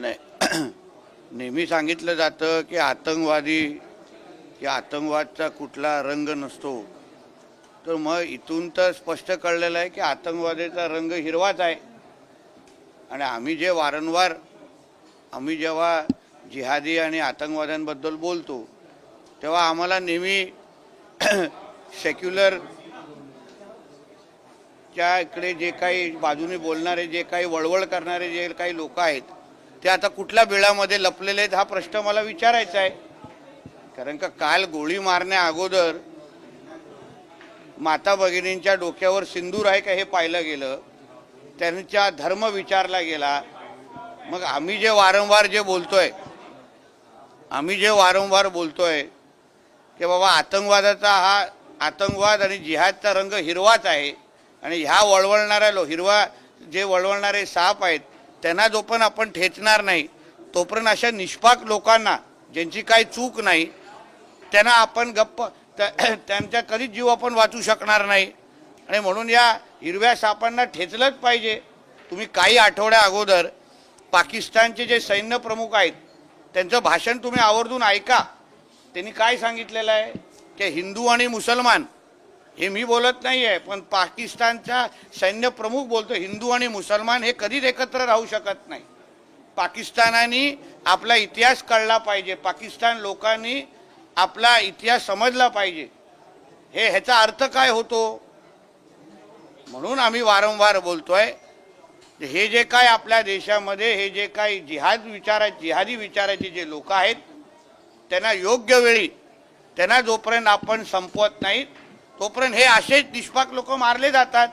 नाही नेहमी सांगितलं जातं की आतंकवादी की आतंकवादचा कुठला रंग नसतो. तर मग इथून तर स्पष्ट कळलेलं आहे की आतंकवादाचा रंग हिरवाच आहे. आणि आम्ही जे वारंवार आम्ही जेव्हा जिहादी आणि आतंकवाद्यांबद्दल बोलतो तेव्हा आम्हाला नेहमी सेक्युलर च्या इकडे जे काही बाजूने बोलणारे जे काही वळवळ करणारे जे काही लोक आहेत ते आता कुठल्या बिळामध्ये लपलेले आहेत हा प्रश्न मला विचारायचा आहे. कारण का काल गोळी मारण्या अगोदर माता भगिनींच्या डोक्यावर सिंदूर आहे का हे पाहिलं गेलं. त्यांचा धर्म विचारला गेला. मग आम्ही जे वारंवार जे बोलतोय आम्ही जे वारंवार बोलतोय की बाबा आतंकवादाचा हा आतंकवाद आणि जिहादचा रंग हिरवाच आहे. आणि ह्या वळवळणाऱ्या लो हिरवा जे वळवळणारे साप आहेत त्यांना जोपर्यंत आपण ठेचणार नाही तोपर्यंत अशा निष्पाक लोकांना ज्यांची काही चूक नाही त्यांना आपण गप्प त्या- त्यांचा कधीच जीव आपण वाचू शकणार नाही. आणि म्हणून या हिरव्या सापांना ठेचलंच पाहिजे. तुम्ही काही आठवड्या अगोदर पाकिस्तानचे जे सैन्य प्रमुख आहेत त्यांचं भाषण तुम्ही आवर्जून ऐका. त्यांनी काय सांगितलेलं आहे? की हिंदू आणि मुसलमान हे मी बोलत नाही आहे पण पाकिस्तानचा सैन्य प्रमुख बोलतो हिंदू आणि मुसलमान हे कधीच एकत्र राहू शकत नाही. पाकिस्तानाने आपला इतिहास कळला पाहिजे पाकिस्तान लोकांनी आपला इतिहास समजला पाहिजे. हे ह्याचा अर्थ काय होतो? म्हणून आम्ही वारंवार बोलतोय हे जे काय आपल्या देशामध्ये हे जे काही जिहाद विचारा जिहादी विचाराचे जे लोक आहेत त्यांना योग्य वेळी त्यांना जोपर्यंत आपण संपवत नाहीत तोपर्यंत हे असेच निष्पाक लोक मारले जातात.